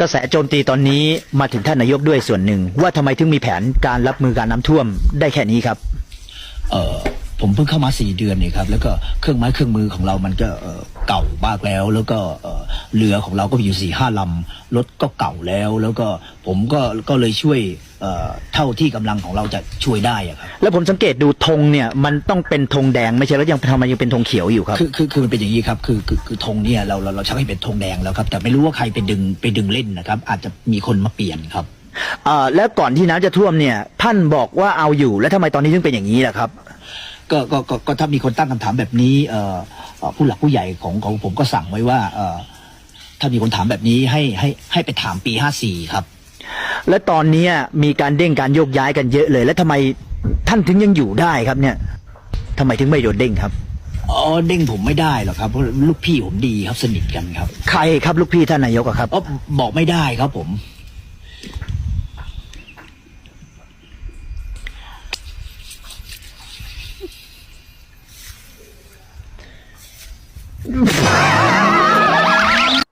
กระแสโจมตีตอนนี้มาถึงท่านนายกด้วยส่วนหนึ่ง ว่าทำไมถึงมีแผนการรับมือการน้ำท่วมได้แค่นี้ครับ เออผมเพิ่งเข้ามาสี่เดือนเนี่ยครับแล้วก็เครื่องไม้เครื่องมือของเรามันก็เก่ามากแล้ว แล้วก็เเรือของเราก็มีอยู่สี่ห้าลำรถก็เก่าแล้ว แล้วก็ผมก็ก็เลยช่วยเอ่อเท่าที่กำลังของเราจะช่วยได้อะครับ แล้วผมสังเกตดูธงเนี่ยมันต้องเป็นธงแดงไม่ใช่แล้วยังทำไมยังเป็นธงเขียวอยู่ครับ คือคือคือมันเป็นอย่างนี้ครับคือคือคือธงเนี่ยเราเราเราชักให้เป็นธงแดงแล้วครับ แต่ไม่รู้ว่าใครไปดึงไปดึงเล่นนะครับ อาจจะมีคนมาเปลี่ยนครับ เอ่อแล้วก่อนที่น้ำจะท่วมเนี่ย ท่านบอกว่าเอาอยู่แล้วทำไมตอนนี้ถึงเป็นอย่างนี้ล่ะครับ ก็ก็ก็ก็ถ้ามีคนตั้งคำถามแบบนี้เอ่อเอ่อผู้หลักผู้ใหญ่ของของผมก็สั่งไว้ว่าเอ่อ ถ้ามีคนถามแบบนี้ให้ให้ให้ไปถามปีห้าสี่ครับ และตอนเนี้ยมีการเด้งการโยกย้ายกันเยอะเลย แล้วทำไมท่านถึงยังอยู่ได้ครับเนี่ยทำไมถึงไม่โดนเด้งครับอ๋อเด้งผมไม่ได้หรอกครับเพราะลูกพี่ผมดีครับสนิทกันครับ ใครครับลูกพี่ท่านนายกอะครับอ๋อบอกไม่ได้ครับผม